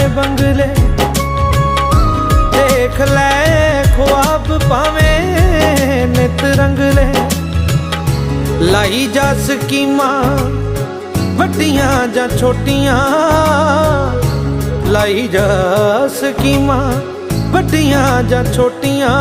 ਬਣਾਏ ਬੰਗਲੇ ਦੇਖ ਲੈ ਖੁਆਬ ਪਾਵੇਂ ਨਿਤ ਰੰਗਲੇ। ਲਾਈ ਜਾ ਸਕੀਮਾਂ ਵੱਡੀਆਂ ਜਾਂ ਛੋਟੀਆਂ। ਲਾਈ ਜਾ ਸਕੀਮਾਂ ਵੱਡੀਆਂ ਜਾਂ ਛੋਟੀਆਂ।